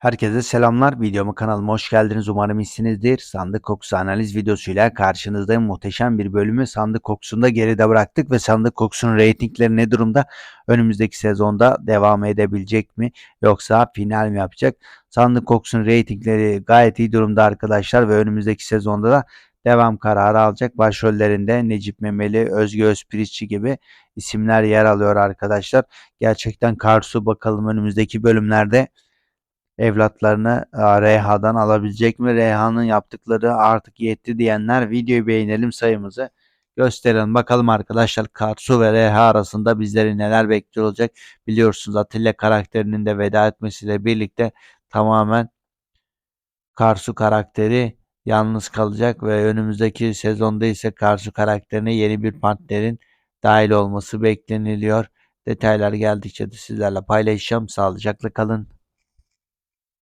Herkese selamlar. Videoma kanalıma hoş geldiniz. Umarım iyisinizdir. Sandık kokusu analiz videosuyla karşınızdayım. Muhteşem bir bölümü sandık kokusunda geride bıraktık ve sandık kokusunun reytingleri ne durumda? Önümüzdeki sezonda devam edebilecek mi? Yoksa final mi yapacak? Sandık kokusunun reytingleri gayet iyi durumda arkadaşlar ve önümüzdeki sezonda da devam kararı alacak. Başrollerinde Necip Memeli, Özge Özpirinççi gibi isimler yer alıyor arkadaşlar. Gerçekten Karsu bakalım önümüzdeki bölümlerde evlatlarını e, Reyha'dan alabilecek mi? Reyha'nın yaptıkları artık yetti diyenler videoyu beğenelim sayımızı gösterelim. Bakalım arkadaşlar Karsu ve Reyha arasında bizleri neler bekliyor olacak. Biliyorsunuz Atilla karakterinin de veda etmesiyle birlikte tamamen Karsu karakteri yalnız kalacak ve önümüzdeki sezonda ise Karsu karakterine yeni bir partnerin dahil olması bekleniliyor. Detaylar geldikçe de sizlerle paylaşacağım. Sağlıcakla kalın.